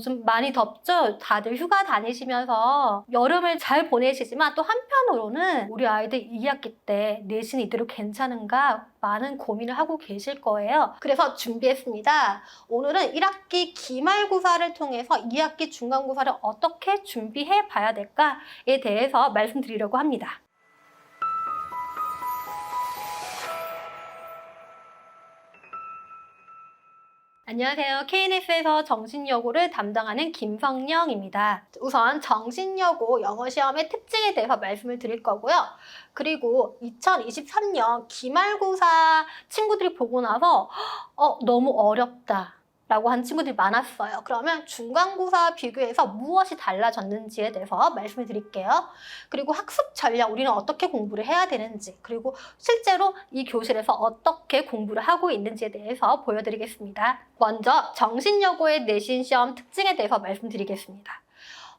요즘 많이 덥죠? 다들 휴가 다니시면서 여름을 잘 보내시지만 또 한편으로는 우리 아이들 2학기 때 내신이 이대로 괜찮은가 많은 고민을 하고 계실 거예요. 그래서 준비했습니다. 오늘은 1학기 기말고사를 통해서 2학기 중간고사를 어떻게 준비해 봐야 될까에 대해서 말씀드리려고 합니다. 안녕하세요. KNS에서 정신여고를 담당하는 김성령입니다. 우선 정신여고 영어 시험의 특징에 대해서 말씀을 드릴 거고요. 그리고 2023년 기말고사 친구들이 보고 나서 어, 너무 어렵다. 라고 한 친구들이 많았어요. 그러면 중간고사 비교해서 무엇이 달라졌는지에 대해서 말씀을 드릴게요. 그리고 학습 전략, 우리는 어떻게 공부를 해야 되는지, 그리고 실제로 이 교실에서 어떻게 공부를 하고 있는지에 대해서 보여드리겠습니다. 먼저 정신여고의 내신 시험 특징에 대해서 말씀드리겠습니다.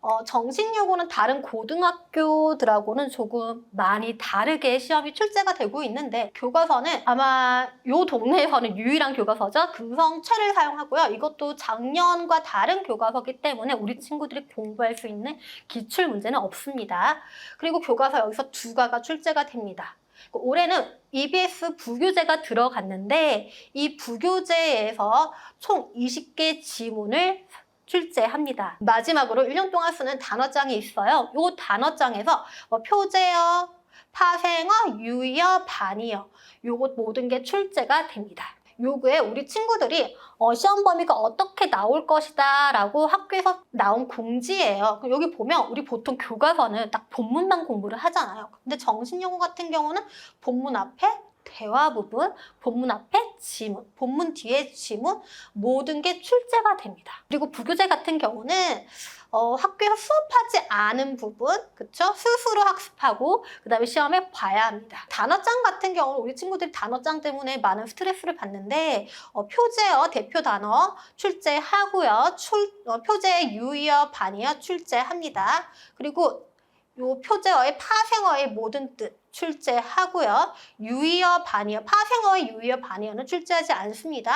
어, 정신여고는 다른 고등학교들하고는 조금 많이 다르게 시험이 출제가 되고 있는데 교과서는 아마 요 동네에서는 유일한 교과서죠. 금성체를 사용하고요. 이것도 작년과 다른 교과서기 때문에 우리 친구들이 공부할 수 있는 기출 문제는 없습니다. 그리고 교과서 여기서 두 가가 출제가 됩니다. 올해는 EBS 부교재가 들어갔는데 이 부교재에서 총 20개 지문을 출제합니다. 마지막으로 1년 동안 쓰는 단어장이 있어요. 이 단어장에서 뭐 표제어, 파생어, 유의어, 반의어 요것 모든 게 출제가 됩니다. 요거에 우리 친구들이 어, 시험 범위가 어떻게 나올 것이다 라고 학교에서 나온 공지예요. 여기 보면 우리 보통 교과서는 딱 본문만 공부를 하잖아요. 근데 정신여고 같은 경우는 본문 앞에 대화 부분, 본문 앞에 지문, 본문 뒤에 지문 모든 게 출제가 됩니다. 그리고 부교재 같은 경우는 어, 학교에서 수업하지 않은 부분, 그쵸? 스스로 학습하고 그 다음에 시험에 봐야 합니다. 단어장 같은 경우는 우리 친구들이 단어장 때문에 많은 스트레스를 받는데 어, 표제어 대표 단어 출제하고요. 출, 어, 표제 유의어 반의어 출제합니다. 그리고 요 표제어의 파생어의 모든 뜻 출제하고요. 유의어, 반의어, 파생어의 유의어, 반의어는 출제하지 않습니다.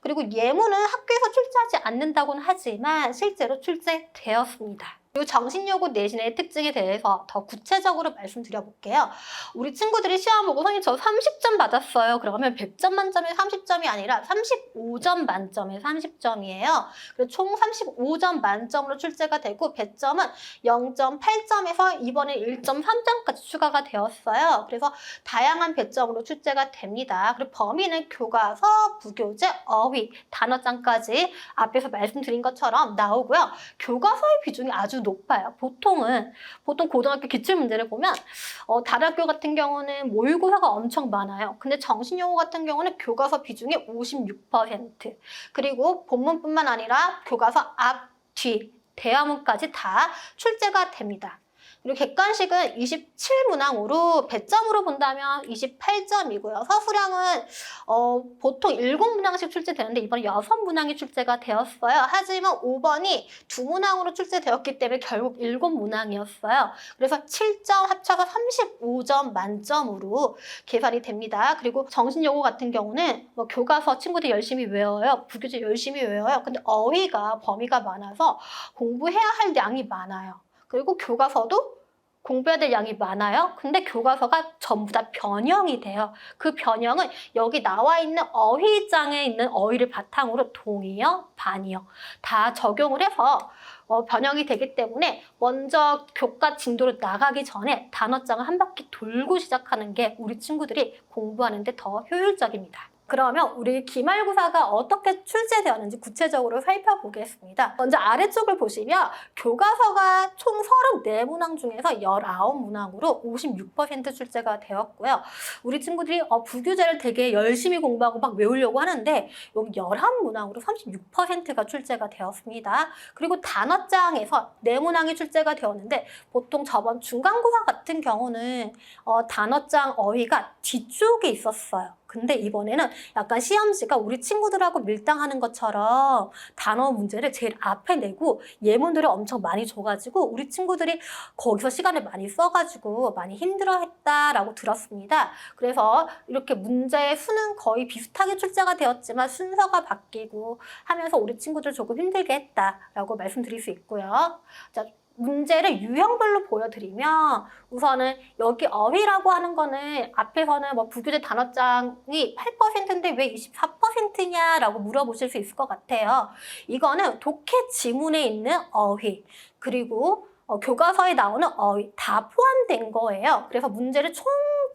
그리고 예문은 학교에서 출제하지 않는다고는 하지만 실제로 출제되었습니다. 그리고 정신여고 내신의 특징에 대해서 더 구체적으로 말씀드려볼게요. 우리 친구들이 시험 보고 선생님 저 30점 받았어요. 그러면 100점 만점에 30점이 아니라 35점 만점에 30점이에요. 그래서 총 35점 만점으로 출제가 되고 배점은 0.8점에서 이번에 1.3점까지 추가가 되었어요. 그래서 다양한 배점으로 출제가 됩니다. 그리고 범위는 교과서, 부교재, 어휘, 단어장까지 앞에서 말씀드린 것처럼 나오고요. 교과서의 비중이 아주 높아요. 보통은 보통 고등학교 기출 문제를 보면 어, 다른 학교 같은 경우는 모의고사가 엄청 많아요. 근데 정신용어 같은 경우는 교과서 비중이 56% 그리고 본문뿐만 아니라 교과서 앞, 뒤, 대화문까지 다 출제가 됩니다. 그리고 객관식은 27문항으로 배점으로 본다면 28점이고요. 서술형은 어, 보통 7문항씩 출제되는데 이번에 6문항이 출제가 되었어요. 하지만 5번이 2문항으로 출제되었기 때문에 결국 7문항이었어요. 그래서 7점 합쳐서 35점 만점으로 계산이 됩니다. 그리고 정신여고 같은 경우는 뭐 교과서 친구들 열심히 외워요. 부교재 열심히 외워요. 근데 어휘가 범위가 많아서 공부해야 할 양이 많아요. 그리고 교과서도 공부해야 될 양이 많아요. 근데 교과서가 전부 다 변형이 돼요. 그 변형은 여기 나와 있는 어휘장에 있는 어휘를 바탕으로 동의어, 반의어 다 적용을 해서 어, 변형이 되기 때문에 먼저 교과 진도로 나가기 전에 단어장을 한 바퀴 돌고 시작하는 게 우리 친구들이 공부하는데 더 효율적입니다. 그러면 우리 기말고사가 어떻게 출제되었는지 구체적으로 살펴보겠습니다. 먼저 아래쪽을 보시면 교과서가 총 34문항 중에서 19문항으로 56% 출제가 되었고요. 우리 친구들이 어, 부교재를 되게 열심히 공부하고 막 외우려고 하는데 여기 11문항으로 36%가 출제가 되었습니다. 그리고 단어장에서 4문항이 출제가 되었는데 보통 저번 중간고사 같은 경우는 어, 단어장 어휘가 뒤쪽에 있었어요. 근데 이번에는 약간 시험지가 우리 친구들하고 밀당하는 것처럼 단어 문제를 제일 앞에 내고 예문들을 엄청 많이 줘가지고 우리 친구들이 거기서 시간을 많이 써가지고 많이 힘들어했다라고 들었습니다. 그래서 이렇게 문제의 수는 거의 비슷하게 출제가 되었지만 순서가 바뀌고 하면서 우리 친구들 조금 힘들게 했다라고 말씀드릴 수 있고요. 자, 문제를 유형별로 보여드리면 우선은 여기 어휘라고 하는 거는 앞에서는 뭐 부교재 단어장이 8%인데 왜 24%냐라고 물어보실 수 있을 것 같아요. 이거는 독해 지문에 있는 어휘 그리고 어, 교과서에 나오는 어휘 다 포함된 거예요. 그래서 문제를 총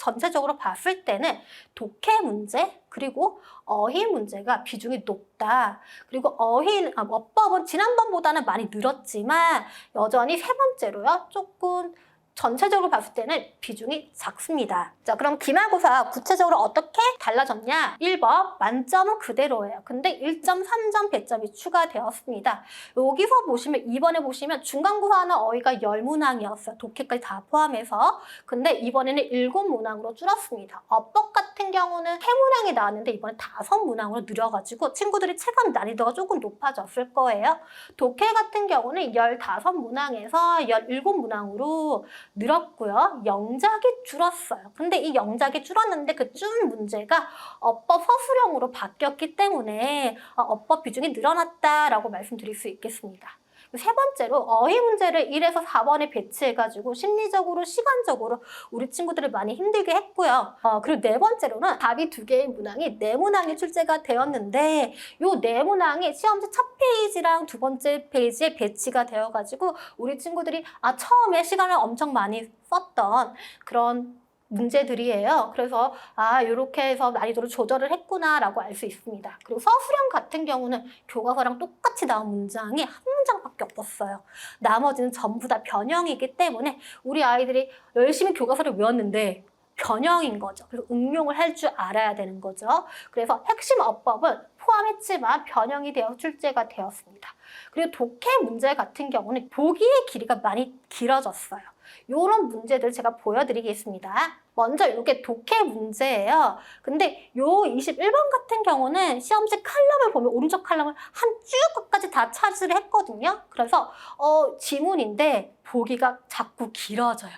전체적으로 봤을 때는 독해 문제 그리고 어휘 문제가 비중이 높다. 그리고 어휘 아, 어법은 지난번보다는 많이 늘었지만 여전히 세 번째로요. 조금 전체적으로 봤을 때는 비중이 작습니다. 자, 그럼 기말고사 구체적으로 어떻게 달라졌냐? 1번 만점은 그대로예요. 근데 1.3점 배점이 추가되었습니다. 여기서 보시면 2번에 보시면 중간고사는 어휘가 10문항이었어요. 독해까지 다 포함해서. 근데 이번에는 7문항으로 줄었습니다. 어법 같은 경우는 3문항이 나왔는데 이번에 5문항으로 늘어가지고 친구들이 체감 난이도가 조금 높아졌을 거예요. 독해 같은 경우는 15문항에서 17문항으로 늘었고요. 영작이 줄었어요. 근데 이 영작이 줄었는데 그줄 문제가 어법 서술형으로 바뀌었기 때문에 어, 어법 비중이 늘어났다라고 말씀드릴 수 있겠습니다. 세 번째로 어휘 문제를 1에서 4번에 배치해가지고 심리적으로 시간적으로 우리 친구들을 많이 힘들게 했고요. 어, 그리고 네 번째로는 답이 두 개의 문항이 네 문항이 출제가 되었는데 요 네 문항이 시험지 첫 페이지랑 두 번째 페이지에 배치가 되어가지고 우리 친구들이 아 처음에 시간을 엄청 많이 썼던 그런 문제들이에요. 그래서 아 이렇게 해서 난이도를 조절을 했구나라고 알 수 있습니다. 그리고 서술형 같은 경우는 교과서랑 똑같이 나온 문장이 한 문장밖에 없었어요. 나머지는 전부 다 변형이기 때문에 우리 아이들이 열심히 교과서를 외웠는데 변형인 거죠. 그래서 응용을 할 줄 알아야 되는 거죠. 그래서 핵심 어법은 포함했지만 변형이 되어 출제가 되었습니다. 그리고 독해 문제 같은 경우는 보기의 길이가 많이 길어졌어요. 이런 문제들 제가 보여드리겠습니다. 먼저 이게 독해 문제예요. 근데 요 21번 같은 경우는 시험지 칼럼을 보면 오른쪽 칼럼을 한 쭉 끝까지 다 차지를 했거든요. 그래서 어, 지문인데 보기가 자꾸 길어져요.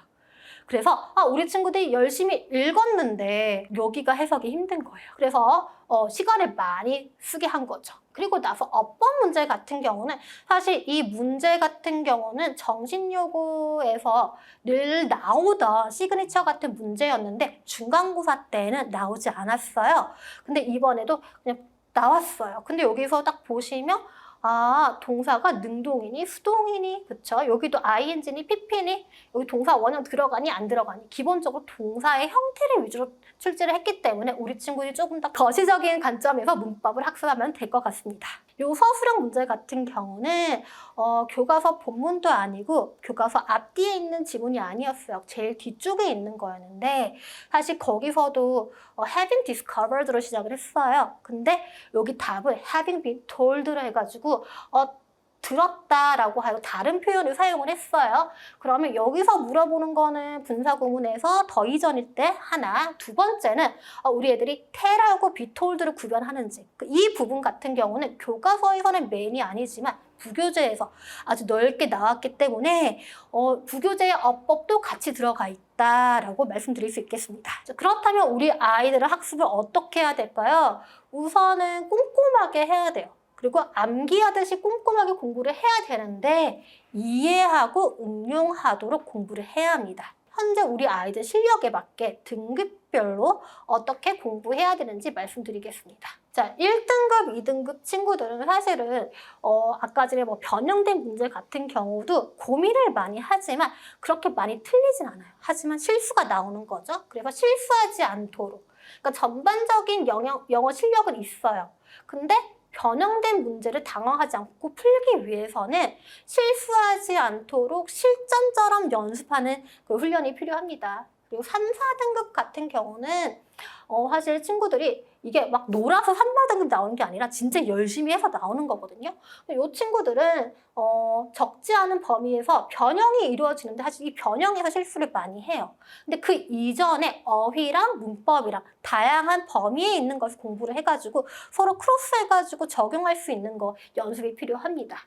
그래서 아, 우리 친구들이 열심히 읽었는데 여기가 해석이 힘든 거예요. 그래서 어, 시간을 많이 쓰게 한 거죠. 그리고 나서 어법 문제 같은 경우는 사실 이 문제 같은 경우는 정신요구에서 늘 나오던 시그니처 같은 문제였는데 중간고사 때는 나오지 않았어요. 근데 이번에도 그냥 나왔어요. 근데 여기서 딱 보시면 아, 동사가 능동이니 수동이니 그쵸? 여기도 ing니 pp니 여기 동사 원형 들어가니 안 들어가니 기본적으로 동사의 형태를 위주로 출제를 했기 때문에 우리 친구들이 조금 더 거시적인 관점에서 문법을 학습하면 될 것 같습니다. 요 서술형 문제 같은 경우는 어, 교과서 본문도 아니고 교과서 앞뒤에 있는 지문이 아니었어요. 제일 뒤쪽에 있는 거였는데 사실 거기서도 어, having discovered로 시작을 했어요. 근데 여기 답을 having been told로 해가지고 어, 들었다라고 하고 다른 표현을 사용을 했어요. 그러면 여기서 물어보는 거는 분사 구문에서 더 이전일 때 하나, 두 번째는 어, 우리 애들이 테라고 비톨드를 구별하는지 그이 부분 같은 경우는 교과서에서는 메인이 아니지만 부교재에서 아주 넓게 나왔기 때문에 어, 부교재의 어법도 같이 들어가 있다라고 말씀드릴 수 있겠습니다. 자, 그렇다면 우리 아이들의 학습을 어떻게 해야 될까요? 우선은 꼼꼼하게 해야 돼요. 그리고 암기하듯이 꼼꼼하게 공부를 해야 되는데 이해하고 응용하도록 공부를 해야 합니다. 현재 우리 아이들 실력에 맞게 등급별로 어떻게 공부해야 되는지 말씀드리겠습니다. 자, 1등급, 2등급 친구들은 사실은 어, 아까 전에 뭐 변형된 문제 같은 경우도 고민을 많이 하지만 그렇게 많이 틀리진 않아요. 하지만 실수가 나오는 거죠. 그래서 실수하지 않도록. 그러니까 전반적인 영어, 실력은 있어요. 근데 변형된 문제를 당황하지 않고 풀기 위해서는 실수하지 않도록 실전처럼 연습하는 그 훈련이 필요합니다. 그리고 3, 4등급 같은 경우는 어, 사실 친구들이 이게 막 놀아서 3만 등급 나오는 게 아니라 진짜 열심히 해서 나오는 거거든요. 이 친구들은 어, 적지 않은 범위에서 변형이 이루어지는데 사실 이 변형에서 실수를 많이 해요. 근데 그 이전에 어휘랑 문법이랑 다양한 범위에 있는 것을 공부를 해가지고 서로 크로스해가지고 적용할 수 있는 거 연습이 필요합니다.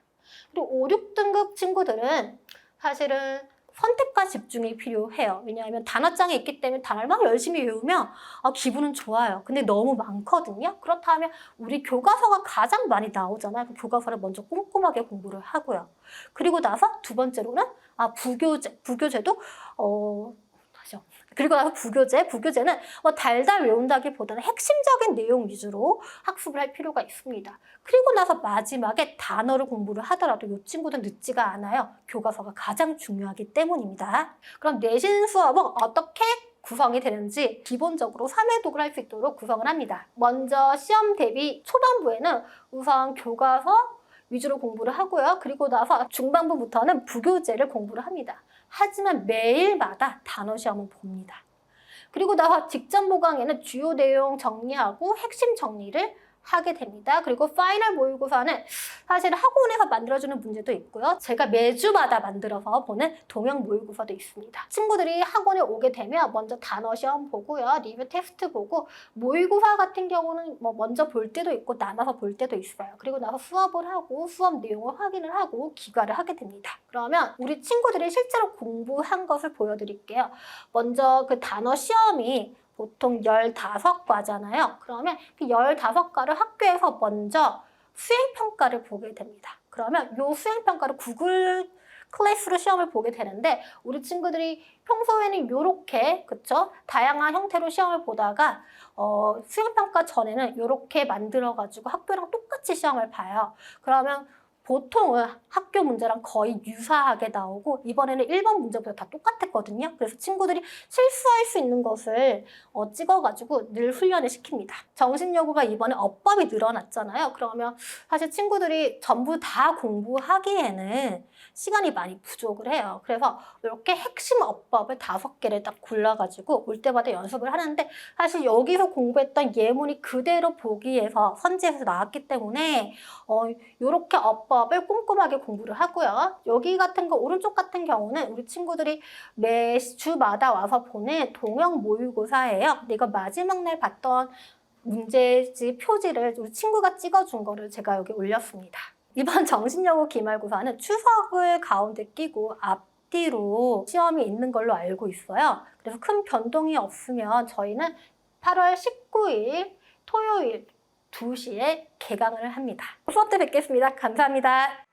그리고 5, 6등급 친구들은 사실은 선택과 집중이 필요해요. 왜냐하면 단어장에 있기 때문에 단어를 막 열심히 외우면 아, 기분은 좋아요. 근데 너무 많거든요. 그렇다면 우리 교과서가 가장 많이 나오잖아요. 그 교과서를 먼저 꼼꼼하게 공부를 하고요. 그리고 나서 두 번째로는 아 부교재, 부교재도 어 다시요. 그리고 나서 부교재, 부교재는 뭐 달달 외운다기보다는 핵심적인 내용 위주로 학습을 할 필요가 있습니다. 그리고 나서 마지막에 단어를 공부를 하더라도 이 친구들 늦지가 않아요. 교과서가 가장 중요하기 때문입니다. 그럼 내신 수업은 어떻게 구성이 되는지 기본적으로 3회독을 할 수 있도록 구성을 합니다. 먼저 시험 대비 초반부에는 우선 교과서 위주로 공부를 하고요. 그리고 나서 중반부부터는 부교재를 공부를 합니다. 하지만 매일마다 단어 시험을 봅니다. 그리고 나서 직전 보강에는 주요 내용 정리하고 핵심 정리를 하게 됩니다. 그리고 파이널 모의고사는 사실 학원에서 만들어주는 문제도 있고요. 제가 매주마다 만들어서 보는 동영 모의고사도 있습니다. 친구들이 학원에 오게 되면 먼저 단어 시험 보고요. 리뷰 테스트 보고 모의고사 같은 경우는 뭐 먼저 볼 때도 있고 나눠서 볼 때도 있어요. 그리고 나서 수업을 하고 수업 내용을 확인을 하고 기과를 하게 됩니다. 그러면 우리 친구들이 실제로 공부한 것을 보여드릴게요. 먼저 그 단어 시험이 보통 15과잖아요. 그러면 그 15과를 학교에서 먼저 수행평가를 보게 됩니다. 그러면 이 수행평가를 구글 클래스로 시험을 보게 되는데 우리 친구들이 평소에는 이렇게 그쵸 다양한 형태로 시험을 보다가 어, 수행평가 전에는 이렇게 만들어 가지고 학교랑 똑같이 시험을 봐요. 그러면 보통은 학교 문제랑 거의 유사하게 나오고 이번에는 1번 문제보다 다 똑같았거든요. 그래서 친구들이 실수할 수 있는 것을 어, 찍어가지고 늘 훈련을 시킵니다. 정신여고가 이번에 어법이 늘어났잖아요. 그러면 사실 친구들이 전부 다 공부하기에는 시간이 많이 부족을 해요. 그래서 이렇게 핵심 어법을 다섯 개를 딱 골라가지고 올 때마다 연습을 하는데 사실 여기서 공부했던 예문이 그대로 보기에서 선지에서 나왔기 때문에 어, 이렇게 어법 을 꼼꼼하게 공부를 하고요. 여기 같은 거 오른쪽 같은 경우는 우리 친구들이 매 주마다 와서 보는 동영 모의고사예요. 근데 이거 마지막 날 봤던 문제지 표지를 우리 친구가 찍어준 거를 제가 여기 올렸습니다. 이번 정신여고 기말고사는 추석을 가운데 끼고 앞뒤로 시험이 있는 걸로 알고 있어요. 그래서 큰 변동이 없으면 저희는 8월 19일 토요일 2시에 개강을 합니다. 수업 때 뵙겠습니다. 감사합니다.